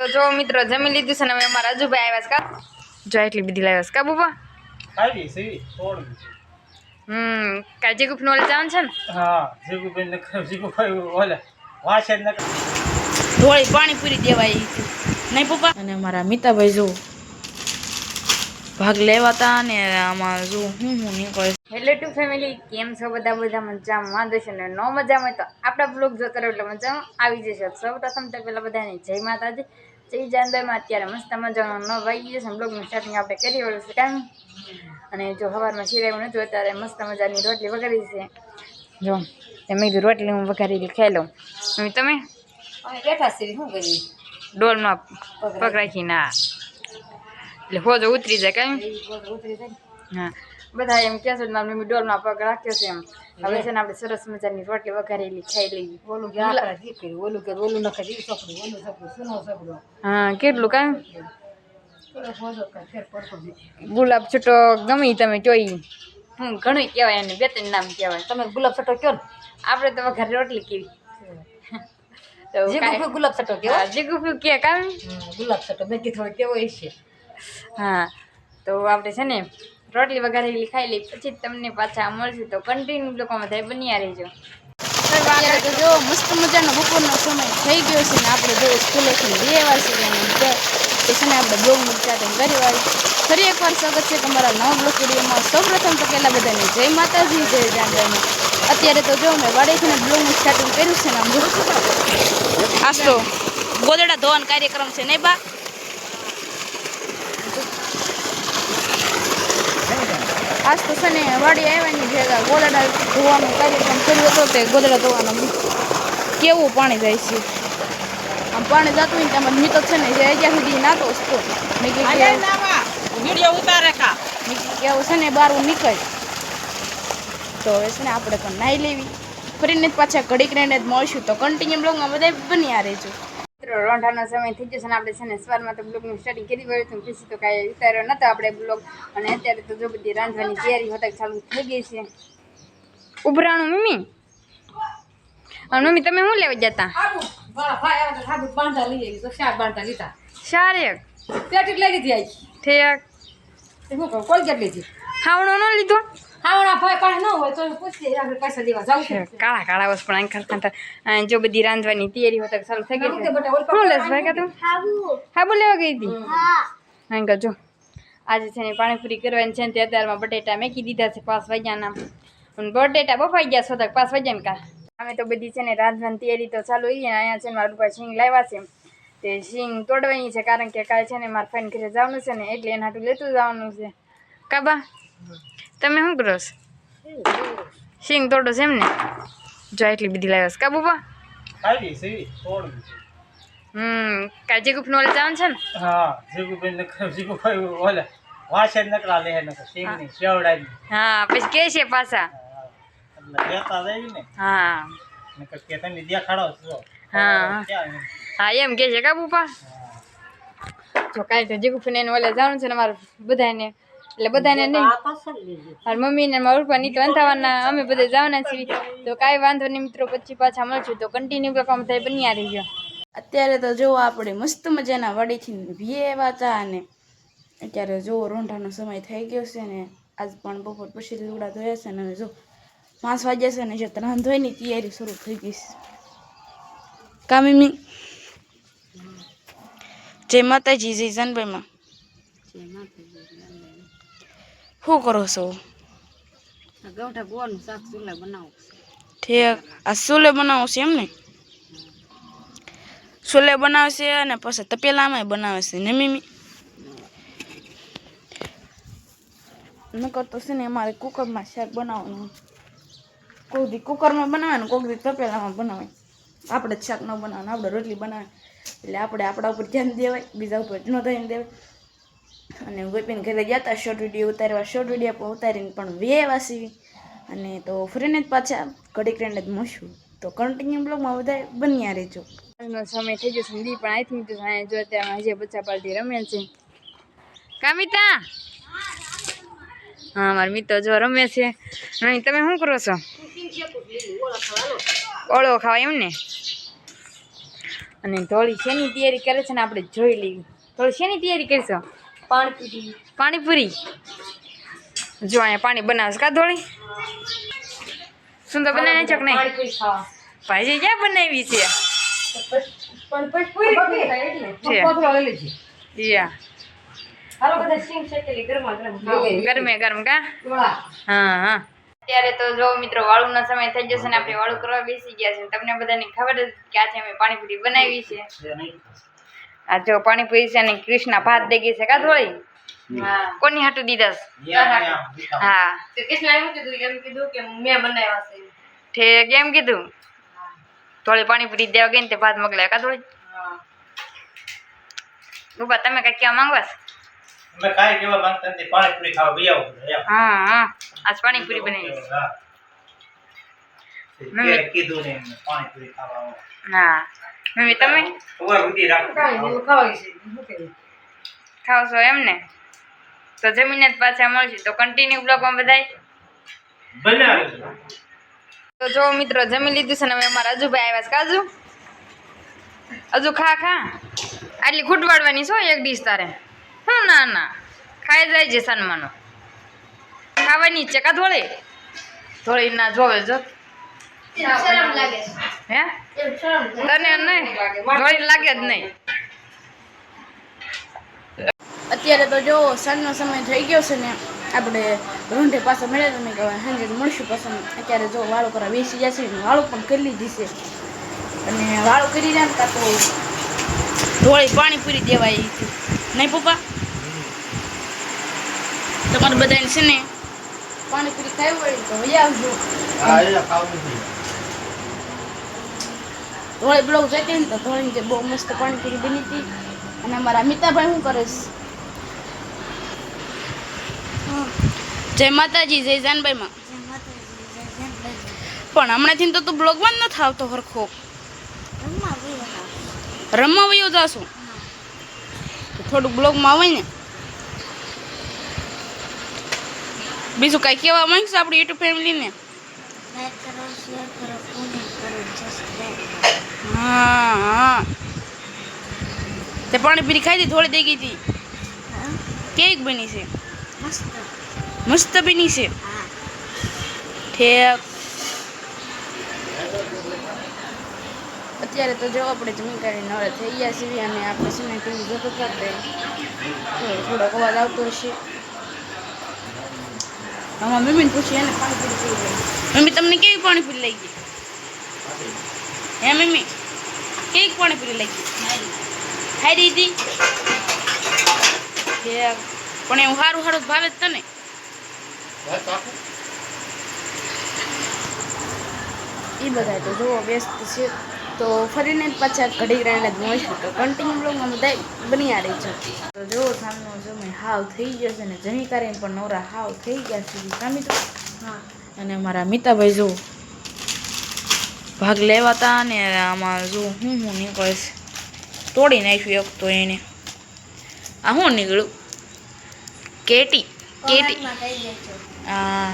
તો જો મિત્રો જમી લીધું છે ને હવે અમારા રાજુભાઈ આવ્યા છે કા? જો એટલી બધી લાવ્યા છે કા બુબા? હમ કાજી ગુફ નો જવાનું છે ને? હા જીગુભાઈ ને જીગુભાઈ ઓલે વાસે જ ઢોળી પાણી પૂરી દેવાય નહીં પપ્પા? અને મારા મિતાભાઈ જો ભાગ લેવાતા ને આમાં જો હું હું નીકળે. હેલો ટુ ફેમિલી કેમ છો બધા? બધા મજામાં? વાંધો છે ને? નો મજામાં હોય તો આપણા બ્લોગ જોતા રહો એટલે મજામાં આવી જશે. સૌ પ્રથમ તો પહેલાં બધાને જય માતાજી. જય જાનદારમાં અત્યારે મસ્ત મજાનો ન વાગી છે. બ્લોગનું સ્ટાર્ટિંગ આપણે કરી વળું છે કામ? અને જો સવારમાં શિરાયું નથી અત્યારે મસ્ત મજાની રોટલી વઘારી છે. જો મેં કીધું રોટલી હું વઘારી ખાઈ લઉં. હવે તમે? બેઠા છે શું કરી ડોલમાં પગ રાખી ના. એટલે હોજો ઉતરી જાય કાંઈ? હા. બધા એમ કહેશે ડોલમાં પગ રાખ્યો છે. એમ. હવે છે ને આપણે સરસ મજાની રોટલી વઘારેલી ખાઈ લઈએ. ઓલું કે ઓલું કે ઓલું નખે ઈ સપડું ઓલું સપડું સુનો સપડું? હા કેટલું કાંઈ. ગુલાબ છૂટો ગમે તમે જોઈ હું ઘણું કહેવાય એને બે ત્રણ નામ કહેવાય. તમે ગુલાબ સટો કયો ને? આપણે તો વઘારે રોટલી કેવી. ગુલાબ કયો હા, જીગુફી કે કામ ગુલાબ સટો મેં કીધું કેવો છે. હા તો આપણે છે ને રોટલી વઘારેલી ખાઈ લઈ પછી તમને પાછા મળશે. તો કન્ટિન્યુ લોકોમાં થાય બન્યા રહેજો. તો જો મસ્ત મજાનો બપોરનો સમય થઈ ગયો છે ને આપણે જો સ્કૂલેથી બે છે ને આપણે બ્લોગ સ્ટાર્ટિંગ કરી વાર ફરી એકવાર સ્વાગત છે તમારા નવા બ્લોગ વિડીયોમાં. સૌપ્રથમ તો પહેલાં બધાને જય માતાજી જય જાનદાની અત્યારે તો જો મેં વાડેથી બ્લોગ સ્ટાર્ટિંગ કર્યું છે ને આમ જો. આજ તો ગોદડા ધોવાનો કાર્યક્રમ છે નહીં બા. આજ તો છે ને વાડી આવ્યાની ભેગા ગોદડા ધોવાનો કાર્યક્રમ કર્યો હતો તે ગોદડા ધોવાનો કેવું પાણી જાય છે? આમ પાણી જતું હોય તેમાં મિત્ર છે ને જે અહીંયા સુધી નાતો હતો મેં કીધું વીડિયો ઉતારે કા. મેં કીધું કે આવું છે ને બારું નીકળ. તો એ છે ને આપણે પણ નાહી લેવી. ફરીને જ પાછા ઘડીક રહીને જ મળશું. તો કન્ટિન્યુ બ્લોગમાં બધા બન્યા રહેજો. મિત્રો રોંઢાનો સમય થઈ જશે અને આપણે છે ને સવારમાં તો બ્લોગનું સ્ટડી કરી વળ્યું હતું પછી તો કાંઈ ઉતાર્યો નતો આપણે બ્લોગ. અને અત્યારે તો જો બધી રાંધવાની તૈયારી હોતા ચાલુ થઈ ગઈ છે. ઉભરાણું મમ્મી? અને મમ્મી તમે શું લેવા જતા? શારેક લઈ લીધી. ઠેક. કોલગેટ લીધી? ખાવણો ન લીધો? હાવડા ભાઈ પાસે ન હોય તો પૂછીએ આપણે પૈસા દેવા જાવ છે. કાળા કાળા વસ પણ આંખર ખાતા જો બધી રાંધવાની તૈયારી હોતા ચાલુ થઈ ગઈ કે છે. શું લેસ ભાઈ કા તું? હાબુ. લેવા ગઈ હતી? અંકલ જો. આજે છે ને પાણીપુરી કરવાની છે ને તે અત્યારમાં બટેટા મેકી દીધા છે પાંચ વાગ્યાના. અને બટેટા બફાઈ ગયા છો તક પાંચ વાગ્યા ને કા? અમે તો બધી છે ને રાંધવાની તૈયારી તો ચાલુ હોય ને અહીંયા છે ને મારું ઉપર સિંગ લાવ્યા છે. તે સિંગ તોડવાની છે કારણ કે કાલે છે ને મારા ફ્રેન્ડ ઘરે જવાનું છે ને એટલે એના હાટું લેતું જવાનું છે. કાબા તમે શું કરો છો? સિંગ તોડો છે એમ ને? જો એટલી બધી લાવ્યા છે. સીવી છોડવી હમ કાજી ગુફનો ઓલે જવાનું છે ને? હા જીગુફ ને જીગુભાઈ ઓલે વાસે નકરા લે નકર સિંગની શેવડાવી હા પછી કે છે પાછા. એટલે કહેતા જઈ ને. હા. નકર કે તમે દેખાડો છો. હા. હા એમ કે છે કાબુપા જો કાંઈ તો જીગુફીને ઓલે જવાનું છે ને મારે બધાને. એટલે બધાને નહીં. મારી મમ્મી ને મારા પણ તો અંધાવાના અમે બધા જવાના છીએ. તો કાંઈ વાંધો નહીં મિત્રો પછી પાછા મળશું. તો કન્ટિન્યુ કામ થાય બન્યા રહીજો. અત્યારે તો જો આપણે મસ્ત મજાના વડીથી ભીએ આવ્યા હતા અને અત્યારે જો રોંઢાનો સમય થઈ ગયો છે ને આજ પણ બપોર પછી લુગડા ધોયા છે ને જો પાંચ વાગ્યા છે ને જે ત્રણ ધોઈની તૈયારી શરૂ થઈ ગઈ છે. કા મમ્મી? જય માતાજી જય જાનભાઈમાં શું કરો છો? ગૌઠા ગોળનું શાક ચૂલા બનાવું ઠીક. આ સુલે બનાવો છે એમ ને? સુલે બનાવશે અને પછી તપેલામાં બનાવે છે. ને મીમી? નકર તો છે ને અમારે કુકરમાં શાક બનાવવાનું કોક દી કુકરમાં બનાવે કોઈક દી તપેલામાં બનાવે આપણે જ શાક ન બનાવવાનું આપણે રોટલી બનાવે એટલે આપણે આપણા ઉપર ધ્યાન દેવાય બીજા ઉપર ન ધ્યાન દેવાય. અને ગોપીને ઘરે ગયા હતા શોર્ટ વીડિયો ઉતારવા. શોર્ટ વીડિયો પણ ઉતારીને પણ વેવા સીવી અને તો ફરીને પાછા ઘડીક રહીને જ મળશું તો કન્ટિન્યુ બ્લોગમાં બધા બન્યા રહેજો. સમય થઈ ગયો દી પણ આઈ થિંક જો અત્યારે હજી બચ્ચા પાલટી રમે છે. કામિતા? હા, મારા મિત્રો જો રમે છે. નહીં તમે શું કરો છો? ઓળો ખાવા એમ ને અને ધોળી શેની તૈયારી કરે છે ને આપણે જોઈ લેવી ધોળી શેની તૈયારી કરીશું? પાણીપુરી. પાણીપુરી? જો અહીંયા પાણી બનાવશે કા ધોળી? શું તો બનાવી ચક નહીં? ભાઈજી ક્યાં બનાવી છે? છે. ગરમે ગરમ. કા? હા હા. અત્યારે તો જો મિત્રો વાળુનો સમય થઈ જશે ને આપણે વાળું કરવા બેસી ગયા છે. તમને બધાને ખબર જ કે આજે અમે પાણીપુરી બનાવી છે. આ જો પાણીપુરી છે અને કૃષ્ણ ભાત દે ગઈ છે કા થોડી કોની હાટુ દીધા હા. કૃષ્ણ એમ કીધું થોડી પાણીપુરી દેવા ગઈ ને તે ભાત મોકલ્યા કા થોડી ઊભા તમે કઈ કેવા માંગવા છો? અમે કાંઈ કેવા માંગતા નથી પાણીપુરી ખાવા બી આવો હા હા. આજ પાણીપુરી બનાવી છે. હા. કીધું ને પાણીપુરી ખાવા આવો. હા. મમ્મી તમે? સવાર સુધી રાખો. ખાવ છો. એમ ને? તો જમીને જ પાછા મળશે. તો કન્ટિન્યુ બ્લોગમાં બધાય? તો જો મિત્રો જમી લીધું છે ને હવે અમારા અજુભાઈ આવ્યા છે. કાજુ? હજુ ખા ખા. આટલી ખૂટવાડવાની છો એક ડીશ તારે. હું ના ના. ખાઈ જાય છે સન્માનો. ખાવાની જ છે કા થોડી ધોળી ના જોવે જો. હે? તને નહીં. થોડી લાગે જ નહીં. અત્યારે તો જો સાંજનો સમય થઈ ગયો છે ને આપણે રૂંઢે પાછો મળ્યા તમે કે સાંજે મળશું પાછા. અત્યારે જો વાળું કરવા બેસી જશે ને વાળું પણ કરી લીધી છે. અને વાળું કરી જાય ને કાં તો ઢોળી પાણી પૂરી દેવાય નહીં પપ્પા? તમારે બધાને છે ને પાણીપુરી ખાવી હોય તો આવજો. ધોળી બ્લોગ જોઈતી ને તો ધોળીની જે બહુ મસ્ત પાણીપુરી બની હતી. અને અમારા મિતાભાઈ શું કરે છે? જય માતાજી જય જાનભાઈ માં પણ હમણાંથી તો તું બ્લોગમાં જ નથી આવતો હરખો. રમવા વયો જાશું. થોડુંક બ્લોગમાં આવે ને. બીજું કાંઈ કહેવા માંગશે આપણી યુટ્યુબ ફેમિલીને? હા હા. તે પાણીપુરી ખાઈ હતી થોડી દેગી ગઈ હતી. કેક બની છે? મસ્ત. બની છે? ઠેક. અત્યારે તો જો આપણે જમીન કાઢીને હવે થઈ ગયા છીએ અને આપણે છે ને ટીવી જોતો હતા તે થોડોક અવાજ આવતો હશે. આમાં મમ્મીને પૂછીએ એને પાણીપુરી મમ્મી તમને કેવી પાણીપુરી લાગી? હે મમ્મી? કેવી પૂરી લાગી ખાઈ દીધી. પણ એવું સારું સારું ભાવે જ તને? એ બધા તો જુઓ વ્યસ્ત છે. તો ફરીને પાછા ઘડી રહીને જ મળશું તો કન્ટિન્યુ બ્લોગમાં બધા બની રહી છે તો જો સામનો જમે હાવ થઈ ગયો છે ને જમી કરીને પણ નવરા હાવ થઈ ગયા છે. તો? હા. અને મારા મિતાભાઈ જો ભાગ લેવાતા ને આમાં જો હું હું નીકળે છે તોડી નાખ્યું એક તો એને. આ હું નીકળ્યું કેટી કેટી. હા.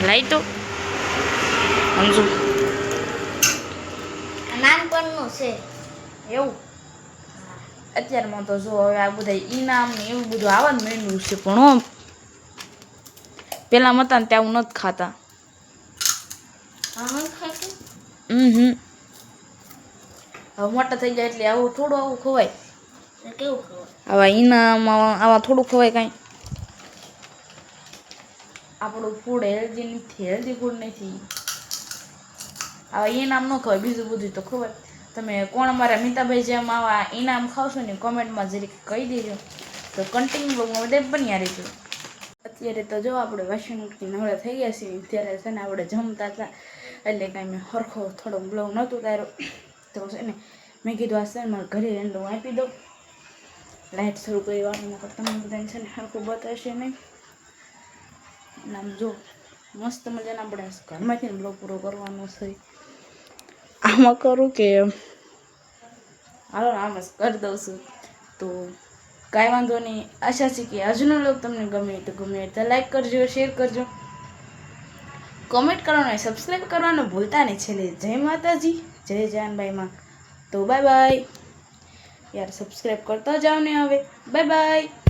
કહી તો. સમજુ નાનપણનું છે. એવું? અત્યારમાં તો જો હવે આ બધા ઈનામ ને એવું બધું આવવાનું મેળવ્યું છે પણ પહેલાં પેલા હતા ને ત્યાં હું નથી ખાતું. હમ હમ. હવે મોટા થઈ જાય એટલે આવું થોડું આવું ખવાય. કેવું આવા ઈનામ આવા થોડું ખવાય કાંઈ. આપણું ફૂડ હેલ્ધી નથી હેલ્ધી ફૂડ નથી. આવા ઈનામ ન ખવાય બીજું બધું તો ખવાય. તમે કોણ અમારા મિતાભાઈ જેમ આવા ઇનામ ખાવશો ને કોમેન્ટમાં જરીક કહી દેજો. તો કન્ટિન્યુ બ્લોગમાં બધે બન્યા રહેજો. અત્યારે તો જો આપણે વાસણ નવરા થઈ ગયા છીએ. ત્યારે છે ને આપણે જમતા હતા. એટલે કાંઈ મેં સરખો થોડો બ્લોગ નહોતો તારો તો છે ને મેં કીધું, આ છે મારા ઘરે રેન્ડો આપી દઉં લાઇટ શરૂ કરી વાળું પણ તમને બધાને છે ને સરખું બતાવશે નહીં અને આમ જો, મસ્ત મજાના આપણે ઘરમાંથી બ્લોગ પૂરો કરવાનો છે. આમાં કરું કે, હાલો આમ જ કરી દઉં છું. તો કાંઈ વાંધો નહીં. આશા છે કે આજનો લોક તમને ગમે તો ગમે તો લાઈક કરજો શેર કરજો. કોમેન્ટ કરવાનું સબસ્ક્રાઈબ કરવાનું ભૂલતા નહીં. છેલ્લે જય માતાજી, જય જાનભાઈમાં તો બાય બાય યાર સબસ્ક્રાઈબ કરતા જાઓ ને હવે. Bye bye